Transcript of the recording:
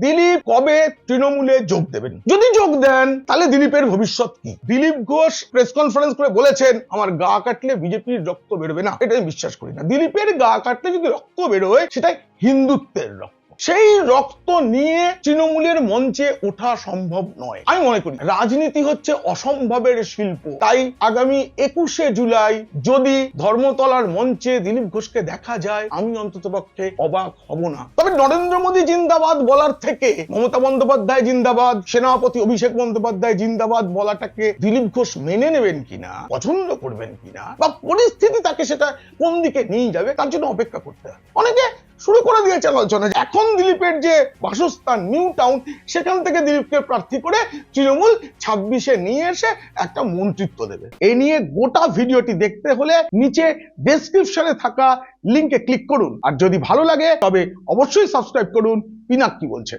দিলীপ কবে তৃণমূলে যোগ দেবেন? যদি যোগ দেন, তাহলে দিলীপের ভবিষ্যৎ কি? দিলীপ ঘোষ প্রেস কনফারেন্স করে বলেছেন, আমার গা কাটলে বিজেপির রক্ত বেরোবে না। এটা আমি বিশ্বাস করি না। দিলীপের গা কাটলে যদি রক্ত বেরোয়, সেটাই হিন্দুত্বের রক্ত। সেই রক্ত নিয়ে তৃণমূলের মঞ্চে ওঠা সম্ভব নয়। আমি মনে করি, রাজনীতি হচ্ছে অসম্ভবের শিল্প। তাই আগামী একুশে জুলাই যদি ধর্মতলার মঞ্চে দিলীপ ঘোষকে দেখা যায়, আমি অন্তত পক্ষে অবাক হব না। তবে নরেন্দ্র মোদী জিন্দাবাদ বলার থেকে মমতা বন্দ্যোপাধ্যায় জিন্দাবাদ, সেনাপতি অভিষেক বন্দ্যোপাধ্যায় জিন্দাবাদ বলাটাকে দিলীপ ঘোষ মেনে নেবেন কিনা, পছন্দ করবেন কিনা, বা পরিস্থিতি তাকে সেটা কোন দিকে নিয়ে যাবে, তার জন্য অপেক্ষা করতে হবে। অনেকে শুরু করে দিয়েছে আলোচনা। এখন দিলীপের যে বাসস্থান নিউ টাউন সেখান থেকে দিলীপকে প্রার্থী করে তৃণমূল ছাব্বিশে নিয়ে এসে একটা মন্ত্রিত্ব দেবে। এ নিয়ে গোটা ভিডিওটি দেখতে হলে নিচে ডেসক্রিপশনে থাকা লিঙ্কে ক্লিক করুন। আর যদি ভালো লাগে, তবে অবশ্যই সাবস্ক্রাইব করুন। পিনাক কি বলছে?